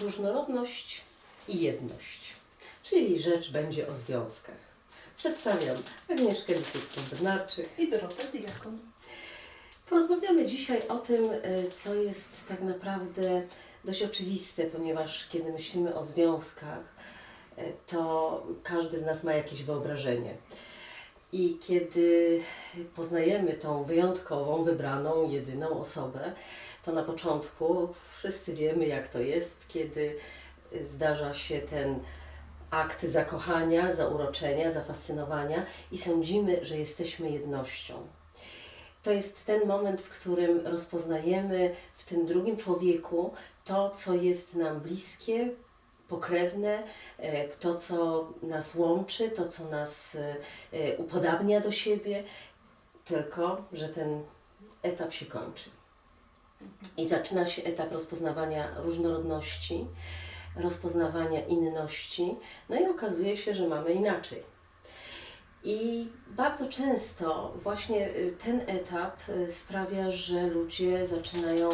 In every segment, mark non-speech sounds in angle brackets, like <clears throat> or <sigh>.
różnorodność i jedność, czyli rzecz będzie o związkach. Przedstawiam Agnieszkę Lipiecką-Bednarczyk. I Dorotę Diakon. Porozmawiamy dzisiaj o tym, e, co jest tak naprawdę dość oczywiste, ponieważ kiedy myślimy o związkach, e, to każdy z nas ma jakieś wyobrażenie. I kiedy poznajemy tą wyjątkową, wybraną, jedyną osobę, to na początku wszyscy wiemy, jak to jest, kiedy zdarza się ten akt zakochania, zauroczenia, zafascynowania i sądzimy, że jesteśmy jednością. To jest ten moment, w którym rozpoznajemy w tym drugim człowieku to, co jest nam bliskie, pokrewne, e, to, co nas łączy, to, co nas e, e, upodabnia do siebie, tylko że ten etap się kończy. I zaczyna się etap rozpoznawania różnorodności, rozpoznawania inności, no i okazuje się, że mamy inaczej. I bardzo często właśnie y, ten etap y, sprawia, że ludzie zaczynają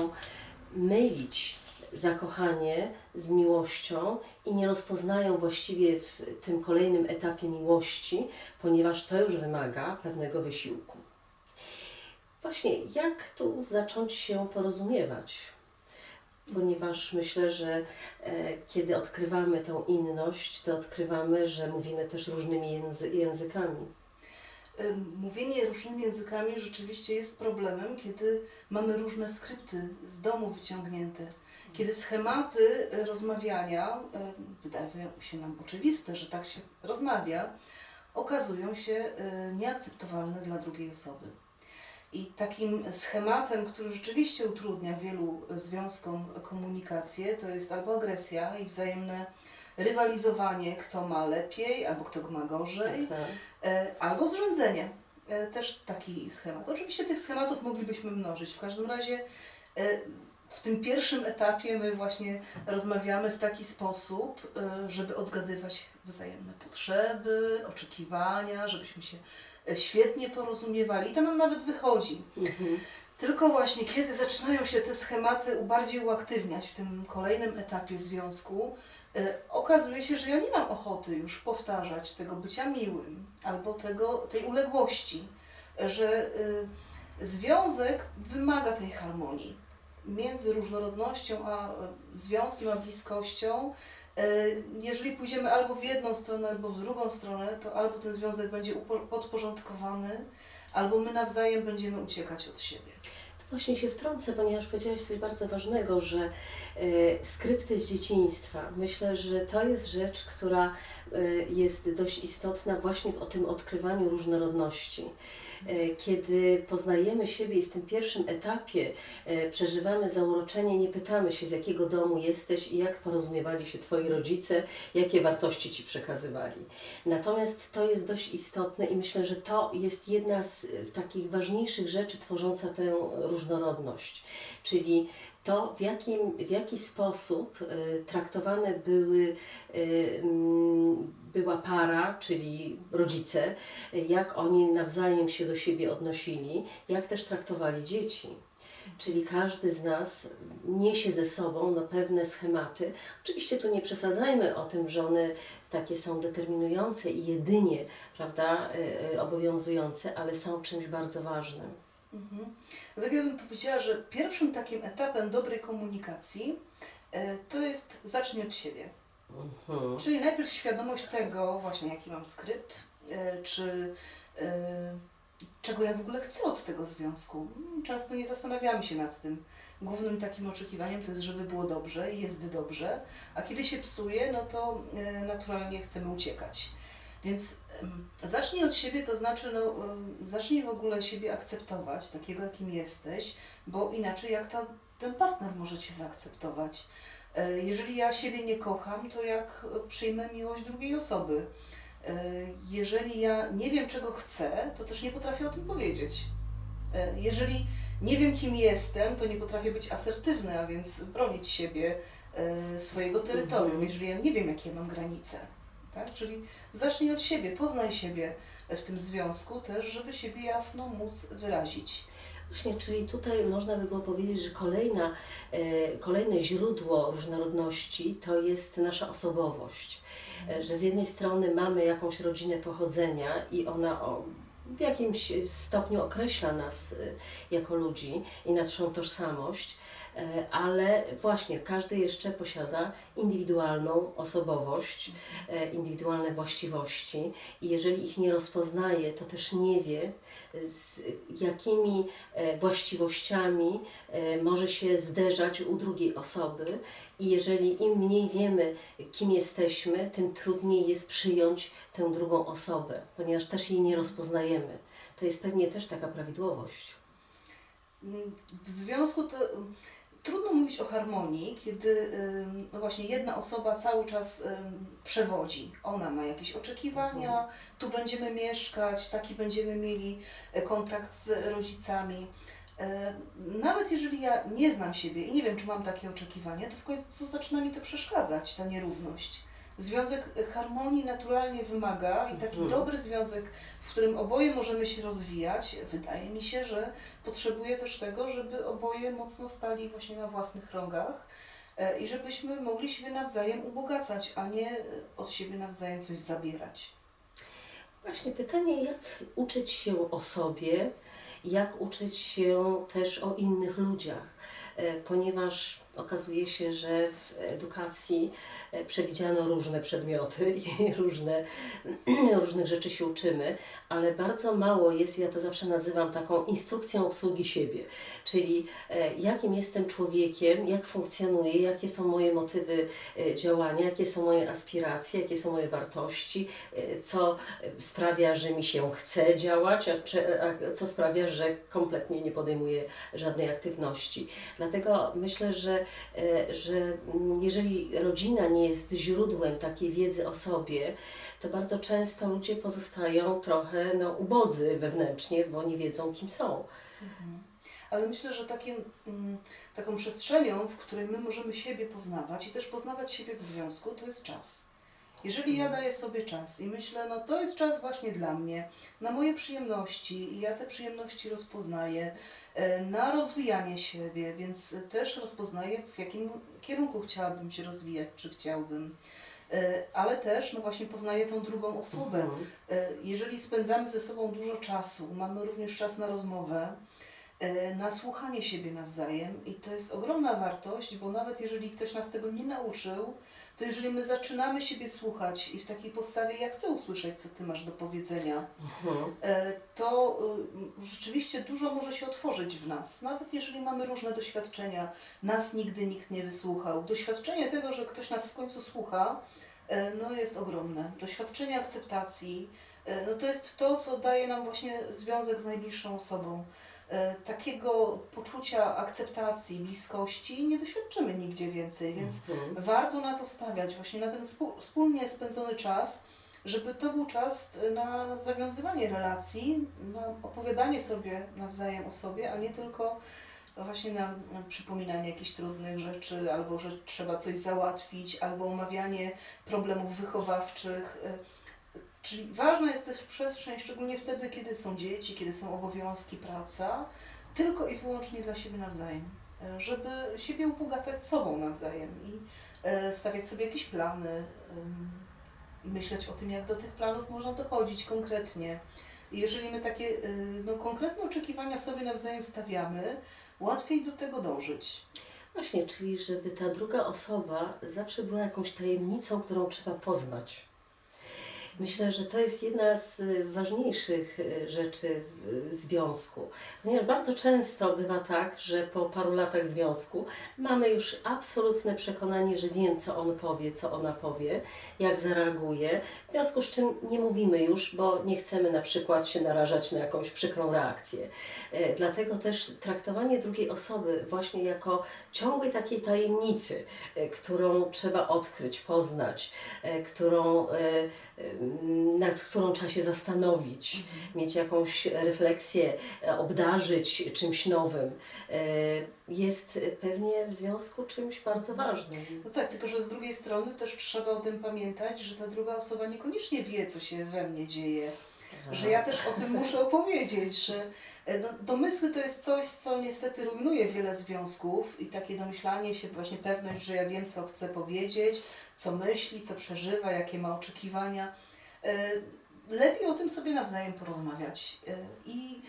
mylić zakochanie z miłością i nie rozpoznają właściwie w tym kolejnym etapie miłości, ponieważ to już wymaga pewnego wysiłku. Właśnie, jak tu zacząć się porozumiewać? Ponieważ myślę, że e, kiedy odkrywamy tą inność, to odkrywamy, że mówimy też różnymi języ językami. Mówienie różnymi językami rzeczywiście jest problemem, kiedy mamy różne skrypty z domu wyciągnięte. Kiedy schematy rozmawiania, wydają się nam oczywiste, że tak się rozmawia, okazują się y, nieakceptowalne dla drugiej osoby. I takim schematem, który rzeczywiście utrudnia wielu związkom komunikację, to jest albo agresja i wzajemne rywalizowanie, kto ma lepiej, albo kto ma gorzej, Tak. e, albo zrządzenie. E, Też taki schemat. Oczywiście tych schematów moglibyśmy mnożyć. W każdym razie e, w tym pierwszym etapie my właśnie rozmawiamy w taki sposób, żeby odgadywać wzajemne potrzeby, oczekiwania, żebyśmy się świetnie porozumiewali. I to nam nawet wychodzi. Mhm. Tylko właśnie kiedy zaczynają się te schematy bardziej uaktywniać w tym kolejnym etapie związku, e, okazuje się, że ja nie mam ochoty już powtarzać tego bycia miłym albo tego, tej uległości, że e, związek wymaga tej harmonii między różnorodnością a e, związkiem, a bliskością. E, Jeżeli pójdziemy albo w jedną stronę, albo w drugą stronę, to albo ten związek będzie podporządkowany, albo my nawzajem będziemy uciekać od siebie. To właśnie się wtrącę, ponieważ powiedziałaś coś bardzo ważnego, że e, skrypty z dzieciństwa. Myślę, że to jest rzecz, która e, jest dość istotna właśnie w o tym odkrywaniu różnorodności. E, kiedy poznajemy siebie i w tym pierwszym etapie e, przeżywamy zauroczenie, nie pytamy się, z jakiego domu jesteś i jak porozumiewali się Twoi rodzice, jakie wartości Ci przekazywali. Natomiast to jest dość istotne i myślę, że to jest jedna z takich ważniejszych rzeczy tworząca tę różnorodność, czyli to, w, jakim, w jaki sposób e, traktowane były, e, mm, była para, czyli rodzice, jak oni nawzajem się do siebie odnosili, jak też traktowali dzieci. Czyli każdy z nas niesie ze sobą no, pewne schematy. Oczywiście tu nie przesadzajmy o tym, że one takie są determinujące i jedynie prawda, e, obowiązujące, ale są czymś bardzo ważnym. Mhm. Dlatego ja bym powiedziała, że pierwszym takim etapem dobrej komunikacji e, to jest zacznij od siebie. Mhm. Czyli najpierw świadomość tego, właśnie jaki mam skrypt, e, czy e, czego ja w ogóle chcę od tego związku. Mm, Często nie zastanawiamy się nad tym. Głównym takim oczekiwaniem to jest, żeby było dobrze i jest dobrze, a kiedy się psuje, no to naturalnie chcemy uciekać. Więc zacznij od siebie, to znaczy no, zacznij w ogóle siebie akceptować, takiego jakim jesteś, bo inaczej jak ta, ten partner może Cię zaakceptować. E, Jeżeli ja siebie nie kocham, to jak przyjmę miłość drugiej osoby? E, Jeżeli ja nie wiem, czego chcę, to też nie potrafię o tym powiedzieć. E, Jeżeli nie wiem, kim jestem, to nie potrafię być asertywny, a więc bronić siebie, swojego terytorium, Mhm. jeżeli ja nie wiem, jakie mam granice. Tak? Czyli zacznij od siebie, poznaj siebie w tym związku też, żeby siebie jasno móc wyrazić. Właśnie, czyli tutaj można by było powiedzieć, że kolejna, e, kolejne źródło różnorodności to jest nasza osobowość. E, że z jednej strony mamy jakąś rodzinę pochodzenia i ona o, w jakimś stopniu określa nas e, jako ludzi i naszą tożsamość, ale właśnie każdy jeszcze posiada indywidualną osobowość, e, indywidualne właściwości i jeżeli ich nie rozpoznaje, to też nie wie, z jakimi e, właściwościami e, może się zderzać u drugiej osoby i jeżeli im mniej wiemy, kim jesteśmy, tym trudniej jest przyjąć tę drugą osobę, ponieważ też jej nie rozpoznajemy. To jest pewnie też taka prawidłowość. W związku to trudno mówić o harmonii, kiedy no właśnie jedna osoba cały czas przewodzi. Ona ma jakieś oczekiwania, tu będziemy mieszkać, taki będziemy mieli e, kontakt z rodzicami. E, Nawet jeżeli ja nie znam siebie i nie wiem, czy mam takie oczekiwania, to w końcu zaczyna mi to przeszkadzać, ta nierówność. Związek harmonii naturalnie wymaga i taki Mhm. dobry związek, w którym oboje możemy się rozwijać, wydaje mi się, że potrzebuje też tego, żeby oboje mocno stali właśnie na własnych rogach e, i żebyśmy mogli siebie nawzajem ubogacać, a nie e, od siebie nawzajem coś zabierać. Właśnie pytanie, jak uczyć się o sobie, jak uczyć się też o innych ludziach, E, ponieważ okazuje się, że w edukacji e, przewidziano różne przedmioty <laughs> i różne, <clears throat> różnych rzeczy się uczymy, ale bardzo mało jest, ja to zawsze nazywam taką instrukcją obsługi siebie, czyli e, jakim jestem człowiekiem, jak funkcjonuję, jakie są moje motywy e, działania, jakie są moje aspiracje, jakie są moje wartości, co sprawia, że mi się chce działać, a, co sprawia, że kompletnie nie podejmuję żadnej aktywności. Dlatego myślę, że, że mm, jeżeli rodzina nie jest źródłem takiej wiedzy o sobie, to bardzo często ludzie pozostają trochę no, ubodzy wewnętrznie, bo nie wiedzą, kim są. Ale myślę, że takim, mm, taką przestrzenią, w której my możemy siebie poznawać i też poznawać siebie w związku, to jest czas. Jeżeli ja daję sobie czas i myślę, no to jest czas właśnie dla mnie, na moje przyjemności i ja te przyjemności rozpoznaję, e, na rozwijanie siebie, więc też rozpoznaję, w jakim kierunku chciałabym się rozwijać, czy chciałbym. E, Ale też, no właśnie, poznaję tą drugą osobę. Mhm. E, Jeżeli spędzamy ze sobą dużo czasu, mamy również czas na rozmowę, na słuchanie siebie nawzajem i to jest ogromna wartość, bo nawet jeżeli ktoś nas tego nie nauczył, to jeżeli my zaczynamy siebie słuchać i w takiej postawie ja chcę usłyszeć, co Ty masz do powiedzenia, Mhm. e, to y, rzeczywiście dużo może się otworzyć w nas. Nawet jeżeli mamy różne doświadczenia, nas nigdy nikt nie wysłuchał. Doświadczenie tego, że ktoś nas w końcu słucha, e, no jest ogromne. Doświadczenie akceptacji, e, no to jest to, co daje nam właśnie związek z najbliższą osobą. E, Takiego poczucia akceptacji, bliskości nie doświadczymy nigdzie więcej, więc Mhm. warto na to stawiać, właśnie na ten wspólnie spędzony czas, żeby to był czas na zawiązywanie relacji, na opowiadanie sobie nawzajem o sobie, a nie tylko właśnie na, na przypominanie jakichś trudnych rzeczy, albo że trzeba coś załatwić, albo omawianie problemów wychowawczych. Czyli ważna jest też przestrzeń, szczególnie wtedy, kiedy są dzieci, kiedy są obowiązki, praca, tylko i wyłącznie dla siebie nawzajem, y, żeby siebie ubogacać sobą nawzajem i e, stawiać sobie jakieś plany myśleć o tym, jak do tych planów można dochodzić konkretnie. I jeżeli my takie y, no, konkretne oczekiwania sobie nawzajem stawiamy, łatwiej do tego dążyć. Właśnie, czyli żeby ta druga osoba zawsze była jakąś tajemnicą, którą trzeba poznać. Myślę, że to jest jedna z y, ważniejszych y, rzeczy w związku, ponieważ bardzo często bywa tak, że po paru latach związku mamy już absolutne przekonanie, że wiem, co on powie, co ona powie, jak zareaguje, w związku z czym nie mówimy już, bo nie chcemy na przykład się narażać na jakąś przykrą reakcję. E, Dlatego też traktowanie drugiej osoby właśnie jako ciągłej takiej tajemnicy, e, którą trzeba odkryć, poznać, e, którą, nad którą trzeba się zastanowić, mieć jakąś refleksję, e, obdarzyć czymś nowym, e, jest pewnie w związku czymś bardzo ważnym. No tak, tylko że z drugiej strony też trzeba o tym pamiętać, że ta druga osoba niekoniecznie wie, co się we mnie dzieje. Że ja też o tym muszę opowiedzieć, że e, no, domysły to jest coś, co niestety rujnuje wiele związków i takie domyślanie się, właśnie pewność, że ja wiem, co chcę powiedzieć, co myśli, co przeżywa, jakie ma oczekiwania. E, Lepiej o tym sobie nawzajem porozmawiać e, i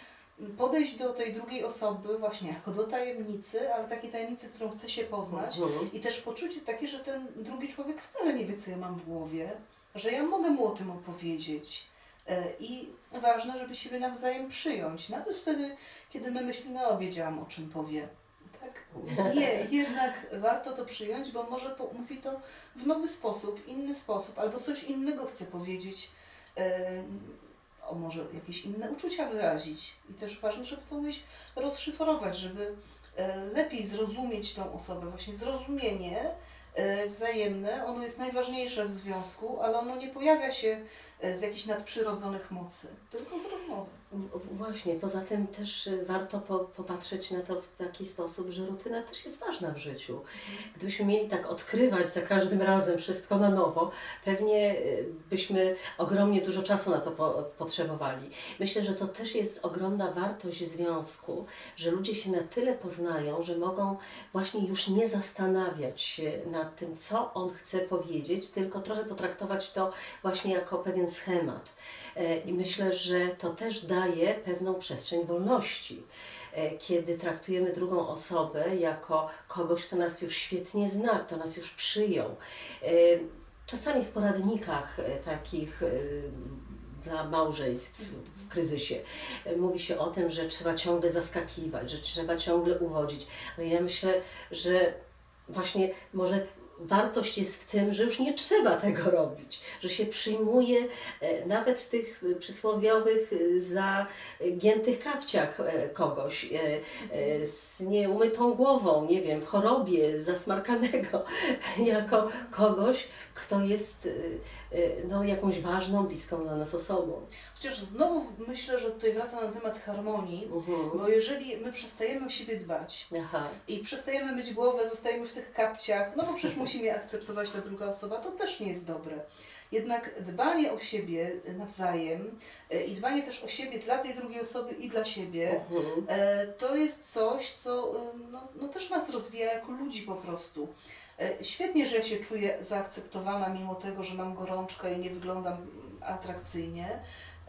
podejść do tej drugiej osoby właśnie jako do tajemnicy, ale takiej tajemnicy, którą chce się poznać Mhm. i też poczucie takie, że ten drugi człowiek wcale nie wie, co ja mam w głowie, że ja mogę mu o tym opowiedzieć. E, I ważne, żeby siebie nawzajem przyjąć, nawet wtedy, kiedy my myślimy, no wiedziałam o czym powie. Tak? Nie, jednak warto to przyjąć, bo może mówi to w nowy sposób, inny sposób, albo coś innego chce powiedzieć, e, o może jakieś inne uczucia wyrazić. I też ważne, żeby to umieć rozszyfrować, żeby e, lepiej zrozumieć tą osobę. Właśnie zrozumienie wzajemne, ono jest najważniejsze w związku, ale ono nie pojawia się z jakichś nadprzyrodzonych mocy, tylko z rozmowy. Właśnie, poza tym też y, warto po, popatrzeć na to w taki sposób, że rutyna też jest ważna w życiu. Gdybyśmy mieli tak odkrywać za każdym razem wszystko na nowo, pewnie y, byśmy ogromnie dużo czasu na to po, potrzebowali. Myślę, że to też jest ogromna wartość związku, że ludzie się na tyle poznają, że mogą właśnie już nie zastanawiać się nad tym, co on chce powiedzieć, tylko trochę potraktować to właśnie jako pewien schemat. E, I myślę, że to też daje pewną przestrzeń wolności. E, Kiedy traktujemy drugą osobę jako kogoś, kto nas już świetnie zna, kto nas już przyjął. E, Czasami w poradnikach e, takich dla małżeństw w kryzysie mówi się o tym, że trzeba ciągle zaskakiwać, że trzeba ciągle uwodzić. Ale ja myślę, że właśnie może wartość jest w tym, że już nie trzeba tego robić, że się przyjmuje e, nawet w tych e, przysłowiowych e, zagiętych kapciach kogoś z nieumytą głową, nie wiem, w chorobie, zasmarkanego, <laughs> jako kogoś, kto jest no, jakąś ważną, bliską dla nas osobą. Chociaż znowu myślę, że tutaj wraca na temat harmonii, Mhm. bo jeżeli my przestajemy o siebie dbać Aha. i przestajemy myć głowę, zostajemy w tych kapciach, no bo przecież <laughs> musi mnie akceptować ta druga osoba, to też nie jest dobre. Jednak dbanie o siebie nawzajem e, i dbanie też o siebie dla tej drugiej osoby i dla siebie, Mhm. E, to jest coś, co no, no też nas rozwija jako ludzi po prostu. E, Świetnie, że ja się czuję zaakceptowana, mimo tego, że mam gorączkę i nie wyglądam atrakcyjnie,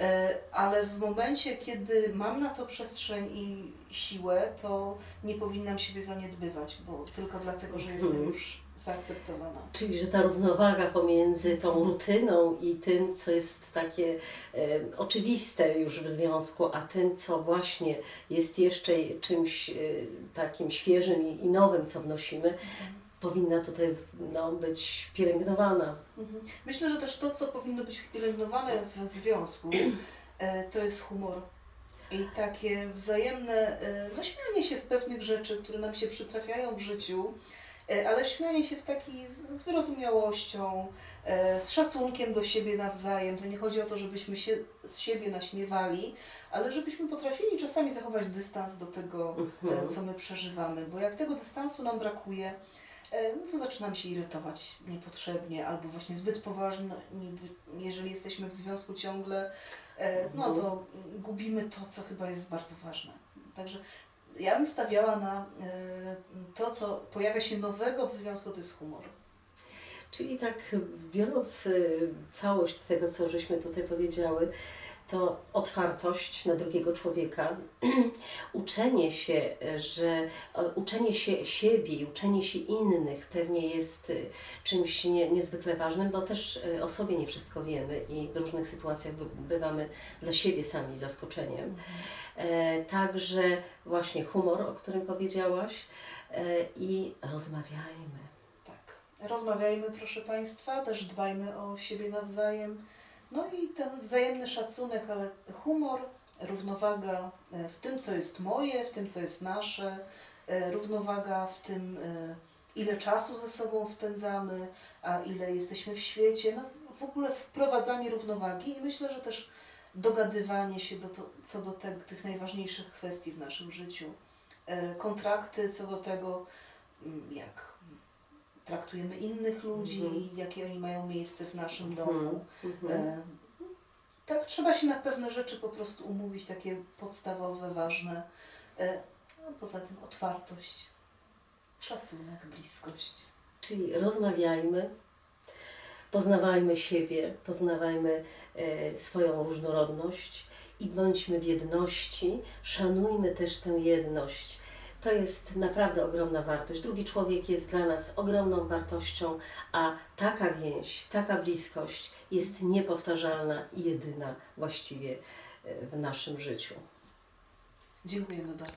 e, ale w momencie, kiedy mam na to przestrzeń i siłę, to nie powinnam siebie zaniedbywać, bo tylko dlatego, że jestem Mhm. już zaakceptowana. Czyli, że ta równowaga pomiędzy tą rutyną i tym, co jest takie e, oczywiste już w związku, a tym, co właśnie jest jeszcze czymś e, takim świeżym i, i nowym, co wnosimy, powinna tutaj no, być pielęgnowana. Mhm. Myślę, że też to, co powinno być pielęgnowane w związku, e, to jest humor. I takie wzajemne e, no, śmianie się z pewnych rzeczy, które nam się przytrafiają w życiu, e, ale śmianie się w taki z, wyrozumiałością, z szacunkiem do siebie nawzajem. To nie chodzi o to, żebyśmy się z siebie naśmiewali, ale żebyśmy potrafili czasami zachować dystans do tego, Mhm. co my przeżywamy. Bo jak tego dystansu nam brakuje, no to zaczynam się irytować niepotrzebnie, albo właśnie zbyt poważnie, jeżeli jesteśmy w związku ciągle, e, no to gubimy to, co chyba jest bardzo ważne. Także ja bym stawiała na e, to, co pojawia się nowego w związku, to jest humor. Czyli tak biorąc całość tego, co żeśmy tutaj powiedziały, to otwartość na drugiego człowieka, <clears throat> uczenie się, y, że e, uczenie się siebie i uczenie się innych pewnie jest y, czymś nie, niezwykle ważnym, bo też o sobie nie wszystko wiemy i w różnych sytuacjach by- bywamy dla siebie sami zaskoczeniem. E, Także właśnie humor, o którym powiedziałaś e, i rozmawiajmy. Tak. Rozmawiajmy, proszę Państwa, też dbajmy o siebie nawzajem. No i ten wzajemny szacunek, ale humor, równowaga e, w tym, co jest moje, w tym, co jest nasze, e, równowaga w tym, e, ile czasu ze sobą spędzamy, a ile jesteśmy w świecie. No, w ogóle wprowadzanie równowagi i myślę, że też dogadywanie się do to, co do te, tych najważniejszych kwestii w naszym życiu. Kontrakty co do tego, mm, jak traktujemy innych ludzi Mhm. jakie oni mają miejsce w naszym domu. Mhm. E, Tak, trzeba się na pewne rzeczy po prostu umówić, takie podstawowe, ważne. E, A poza tym otwartość, szacunek, bliskość. Czyli rozmawiajmy, poznawajmy siebie, poznawajmy e, swoją różnorodność i bądźmy w jedności, szanujmy też tę jedność. To jest naprawdę ogromna wartość. Drugi człowiek jest dla nas ogromną wartością, a taka więź, taka bliskość jest niepowtarzalna i jedyna właściwie e, w naszym życiu. Dziękujemy bardzo.